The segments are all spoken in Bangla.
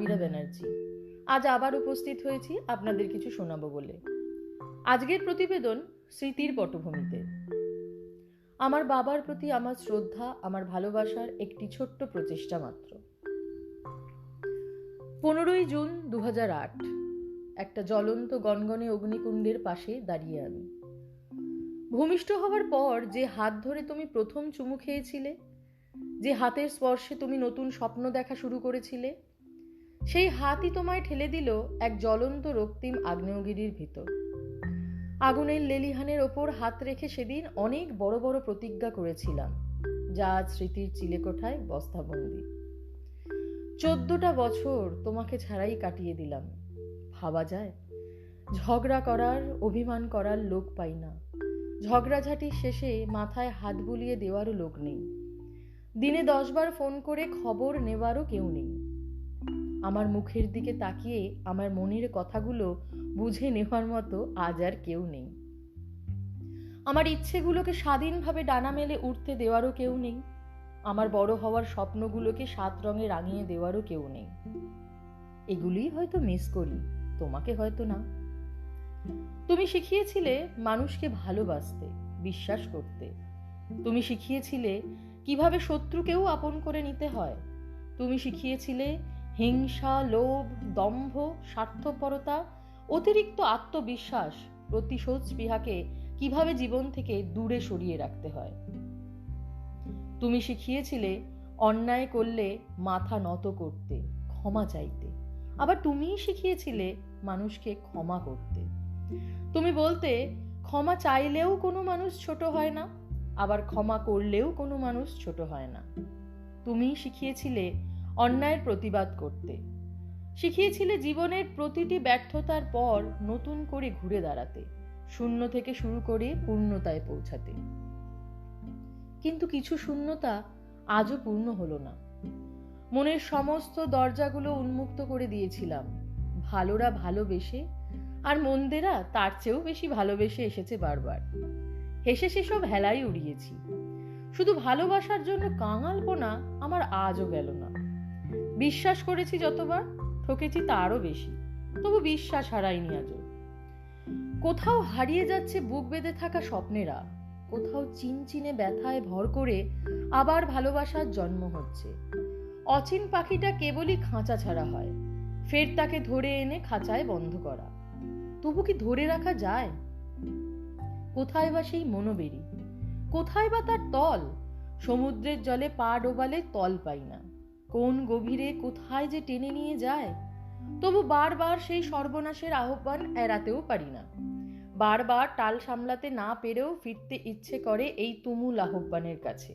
সাবিরা ব্যানার্জি আজ আবার উপস্থিত হয়েছি আপনাদের কিছু শোনাবো বলে। আজকের প্রতিবেদন স্মৃতির পটভূমিতে। আমার বাবার প্রতি আমার শ্রদ্ধা, আমার ভালোবাসার একটি ছোট্ট প্রচেষ্টা মাত্র। পনেরোই জুন দু হাজার আট, একটা জ্বলন্ত গনগনে অগ্নিকুণ্ডের পাশে দাঁড়িয়ে আমি। ভূমিষ্ঠ হওয়ার পর যে হাত ধরে তুমি প্রথম চুমু খেয়েছিলে, যে হাতের স্পর্শে তুমি নতুন স্বপ্ন দেখা শুরু করেছিলে সেই হাতই তোমায় ঠেলে দিল এক জ্বলন্ত রক্তিম আগ্নেয়গিরির ভিতর। আগুনের লেলিহানের ওপর হাত রেখে সেদিন অনেক বড় বড় প্রতিজ্ঞা করেছিলাম, যা স্মৃতির চিলেকোঠায় বস্তাবন্দি। চোদ্দটা বছর তোমাকে ছাড়াই কাটিয়ে দিলাম। ভাবা যায়, ঝগড়া করার, অভিমান করার লোক পাই না। ঝগড়াঝাটির শেষে মাথায় হাত বুলিয়ে দেওয়ারও লোক নেই। দিনে দশবার ফোন করে খবর নেওয়ারও কেউ নেই। আমার মুখের দিকে তাকিয়ে আমার মনের কথাগুলো বুঝে নেওয়ার মতো আজ আর কেউ নেই। আমার ইচ্ছেগুলোকে স্বাধীনভাবে ডানা মেলে উঠতে দেওয়ারও কেউ নেই। আমার বড় হওয়ার স্বপ্নগুলোকে সাত রঙে রাঙিয়ে দেওয়ারও কেউ নেই। এগুলিই হয়তো মিস করি, তোমাকে হয়তো না। তুমি শিখিয়েছিলে মানুষকে ভালোবাসতে, বিশ্বাস করতে। তুমি শিখিয়েছিলে কীভাবে শত্রুকেও আপন করে নিতে হয়। তুমি শিখিয়েছিলে হিংসা, লোভ, দম্ভ, স্বার্থপরতা, অতিরিক্ত আত্মবিশ্বাস, প্রতিশোধ স্পৃহাকে কীভাবে জীবন থেকে দূরে সরিয়ে রাখতে হয়? তুমি শিখিয়েছিলে, অন্যায় করলে মাথা নত করতে, ক্ষমা চাইতে। আবার তুমিই শিখিয়েছিলে মানুষকে ক্ষমা করতে। তুমি বলতে, ক্ষমা চাইলেও কোনো মানুষ ছোট হয় না, আবার ক্ষমা করলেও কোনো মানুষ ছোট হয় না। তুমিই শিখিয়েছিলে অন্যায়ের প্রতিবাদ করতে। শিখিয়েছিলে জীবনের প্রতিটি ব্যর্থতার পর নতুন করে ঘুরে দাঁড়াতে, শূন্য থেকে শুরু করে পূর্ণতায় পৌঁছাতে। কিন্তু কিছু শূন্যতা আজও পূর্ণ হলো না। মনের সমস্ত দরজাগুলো উন্মুক্ত করে দিয়েছিলাম। ভালোরা ভালোবেসে আর মন্দেরা তার চেয়েও বেশি ভালোবেসে এসেছে বারবার। হেসে সেসব হেলাই উড়িয়েছি। শুধু ভালোবাসার জন্য কাঙালপোনা আমার আজও গেল না। বিশ্বাস করেছি যতবার, ঠকেছি তা তারও বেশি। তবু বিশ্বাস হারাইনি আজও। কোথাও হারিয়ে যাচ্ছে বুক বেঁধে থাকা স্বপ্নেরা। কোথাও চিনচিনে ব্যথায় ভর করে আবার ভালোবাসার জন্ম হচ্ছে। অচিন পাখিটা কেবলই খাঁচা ছাড়া হয়। ফের তাকে ধরে এনে খাঁচায় বন্ধ করা। তবু কি ধরে রাখা যায়? কোথায় বা সেই মনোবেরি? কোথায় বা তার তল? সমুদ্রের জলে পা ডোবালে তল পাই না। কোন গভীরে কোথায় যে টেনে নিয়ে যায়? তবু বারবার সেই সর্বনাশের আহ্বান এড়াতেও পারি না। বারবার টাল সামলাতে না পেরেও ফিরতে ইচ্ছে করে এই তুমুল আহ্বানের কাছে।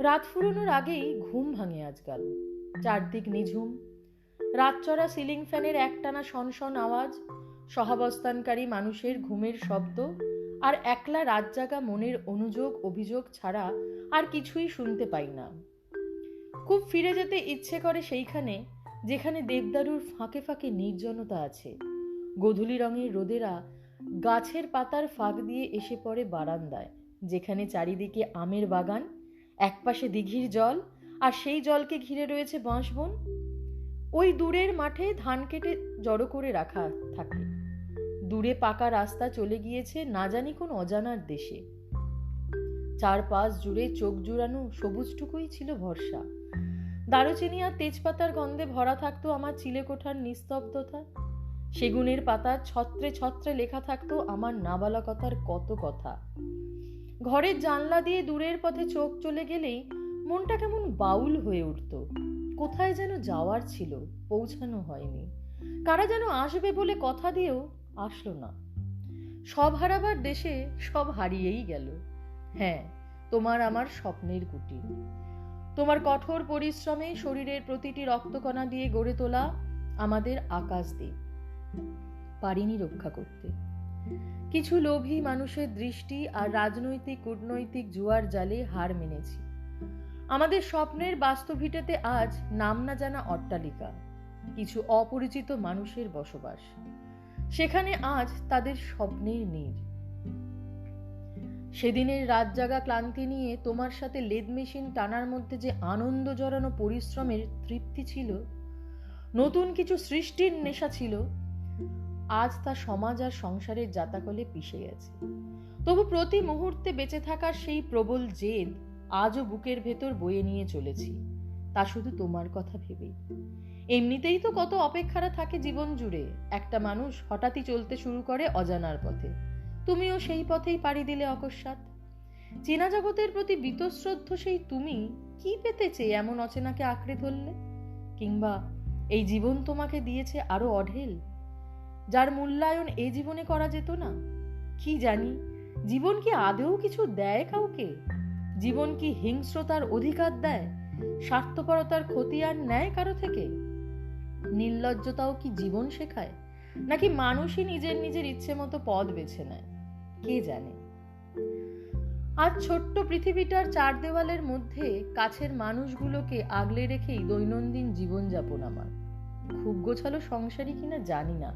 রাত ফুরোনোর আগেই ঘুম ভাঙে আজকাল। চারদিক নিঝুম। রাতচরা সিলিং ফ্যানের একটানা সনসন আওয়াজ, সহাবস্থানকারী মানুষের ঘুমের শব্দ, আর একলা রাত জাগা মনের অনুযোগ অভিযোগ ছাড়া আর কিছুই শুনতে পাই না। খুব ফিরে যেতে ইচ্ছে করে সেইখানে, যেখানে দেবদারুর ফাঁকে ফাঁকে নির্জনতা আছে। গোধূলি রঙের রোদেরা গাছের পাতার ফাঁক দিয়ে এসে পড়ে বারান্দায়, যেখানে চারিদিকে আমের বাগান, একপাশে দিঘির জল, আর সেই জলকে ঘিরে রয়েছে বাঁশবন। ওই দূরের মাঠে ধান কেটে জড়ো করে রাখা থাকে। দূরে পাকা রাস্তা চলে গিয়েছে না জানি কোন অজানার দেশে। চারপাশ জুড়ে চোখ জুড়ানো সবুজটুকুই ছিল ভরসা। দারুচিনি আর তেজপাতার গন্ধে ভরা থাকতো আমার চিলেকোঠার নিস্তব্ধতা। সেগুনের পাতা ছত্রে ছত্রে লেখা থাকতো আমার নাবালকতার কত কথা। ঘরের জানলা দিয়ে দূরের পথে চোখ চলে গেলেই মনটা কেমন বাউল হয়ে উঠত। কোথায় যেন যাওয়ার ছিল, পৌঁছানো হয়নি। কারা যেন আসবে বলে কথা দিয়েও আসলো না। সব হারাবার দেশে সব হারিয়েই গেল। হ্যাঁ তোমার আমার স্বপ্নের কুটির। তোমার কঠোর পরিশ্রমে শরীরের প্রতিটি রক্তকণা দিয়ে গড়ে তোলা আমাদের আকাশ দ্বীপ। পারিনি রক্ষা করতে। কিছু লোভী মানুষের দৃষ্টি আর রাজনৈতিক, কূটনৈতিক জুয়ার জালে হার মেনেছি। আমাদের স্বপ্নের বাস্তবিটাতে আজ নাম না জানা অট্টালিকা, কিছু অপরিচিত মানুষের বসবাস। সেখানে আজ তাদের স্বপ্নের নীড় সেদিনের রাত জাগা ক্লান্তি নিয়ে তোমার সাথে লেদ মেশিন টানার মধ্যে যে আনন্দ জড়ানো পরিশ্রমের তৃপ্তি ছিল, নতুন কিছু সৃষ্টির নেশা ছিল, আজ তা সমাজ আর সংসারের জাতাকলে পিষে গেছে। তবু প্রতি মুহূর্তে বেঁচে থাকার সেই প্রবল জেদ আজও বুকের ভেতর বয়ে নিয়ে চলেছি, তা শুধু তোমার কথা ভেবেই। এমনিতেই তো কত অপেক্ষারা থাকে জীবন জুড়ে, একটা মানুষ হঠাৎই চলতে শুরু করে অজানার পথে। তুমিও সেই পথেই পাড়ি দিলে অকস্মাৎ। চেনা জগতের প্রতি বীতশ্রদ্ধ সেই তুমি কি পেতে চেয়ে এমন অচেনাকে আঁকড়ে ধরলে? কিংবা এই জীবন তোমাকে দিয়েছে আরও অঢেল? যার মূল্যায়ন এ জীবনে করা যেত না? কি জানি, জীবন কি আদেও কিছু দেয় কাউকে? জীবন কি হিংস্রতার অধিকার দেয়? স্বার্থপরতার আর নেয় কারও থেকে? নির্লজ্জতাও কি জীবন শেখায়? নাকি মানুষই নিজের নিজের ইচ্ছে মতো পথ বেছে নেয়? কে জানে? আজ ছোট্ট পৃথিবীটার চার দেওয়ালের মধ্যে কাছের মানুষগুলোকে আগলে রেখেই দৈনন্দিন জীবনযাপন আমার। খুব গোছালো সংসারই কিনা জানি না।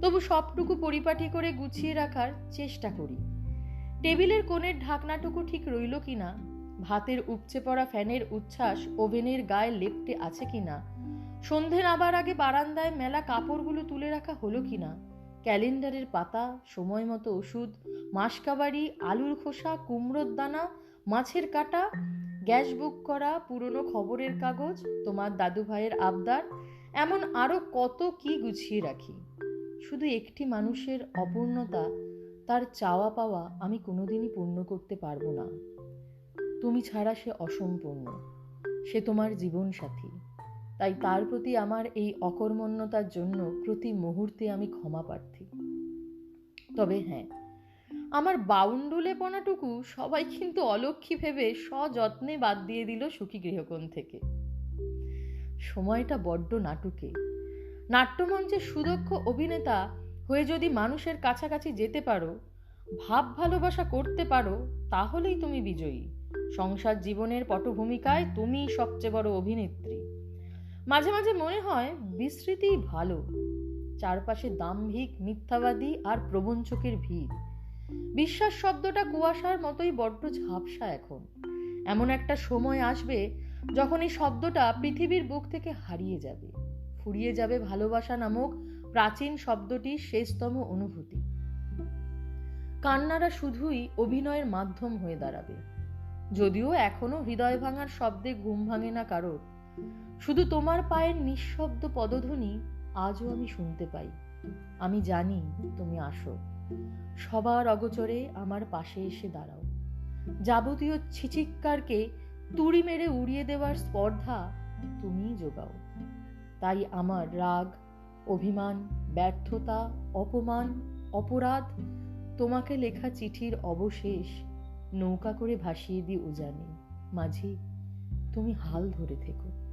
তবু সবটুকু পরিপাটি করে গুছিয়ে রাখার চেষ্টা করি। টেবিলের কোণের ঢাকনাটুকু ঠিক রইল কিনা? ভাতের উপচে পড়া ফ্যানের উচ্ছ্বাস ওভেনের গায়ে লেপটে আছে কিনা? সন্ধে নাবার আগে বারান্দায় মেলা কাপড়গুলো তুলে রাখা হলো কিনা? ক্যালেন্ডারের পাতা, সময় মতো ওষুধ, মাসকাবাড়ি, আলুর খোসা, কুমড়োর দানা, মাছের কাটা, গ্যাস বুক করা, পুরনো খবরের কাগজ, তোমার দাদু ভাইয়ের আবদার, এমন আরও কত কি গুছিয়ে রাখি। শুধু একটি মানুষের অপূর্ণতা, তার চাওয়া পাওয়া আমি কোনোদিনই পূর্ণ করতে পারব না। তুমি ছাড়া সে অসম্পূর্ণ, সে তোমার জীবন সাথী তাই তার প্রতি আমার এই অকর্মণ্যতার জন্য প্রতি মুহূর্তে আমি ক্ষমা প্রার্থী। তবে হ্যাঁ আমার বাউন্ডুলে পনাটুকু সবাই কিন্তু অলক্ষী ভেবে সযত্নে বাদ দিয়ে দিল সুখী গৃহকোণ থেকে। সময়টা বড্ড নাটুকে। নাট্যমঞ্চের সুদক্ষ অভিনেতা হয়ে যদি মানুষের কাছাকাছি যেতে পারো, ভাব ভালোবাসা করতে পারো, তাহলেই তুমি বিজয়ী। সংসার জীবনের পটভূমিকায় তুমিই সবচেয়ে বড় অভিনেত্রী। মাঝে মাঝে মনে হয় বিস্মৃতিই ভালো। চারপাশে দাম্ভিক, মিথ্যাবাদী আর প্রবঞ্চকের ভিড় বিশ্বাস শব্দটা কুয়াশার মতোই বড্ড ঝাপসা এখন। এমন একটা সময় আসবে যখন এই শব্দটা পৃথিবীর বুক থেকে হারিয়ে যাবে। ফুরিয়ে যাবে ভালোবাসা নামক প্রাচীন শব্দটির শেষতম অনুভূতি। কান্নারা শুধুই অভিনয়ের মাধ্যম হয়ে দাঁড়াবে। যদিও এখনও হৃদয় ভাঙার শব্দে ঘুম ভাঙে না কারোর। শুধু তোমার পায়ের নিঃশব্দ পদধ্বনি আজও আমি শুনতে পাই। আমি জানি তুমি আসো। সবার অগোচরে আমার পাশে এসে দাঁড়াও। যাবতীয় ছিচিক্কারকে তুড়ি মেরে উড়িয়ে দেওয়ার স্পর্ধা তুমিই যোগাও। তাই আমার রাগ, অভিমান, ব্যর্থতা, অপমান, অপরাধ তোমাকে লেখা চিঠির অবশেষ নৌকা করে ভাসিয়ে দিই উজানে। মাঝি, তুমি হাল ধরে থেকো।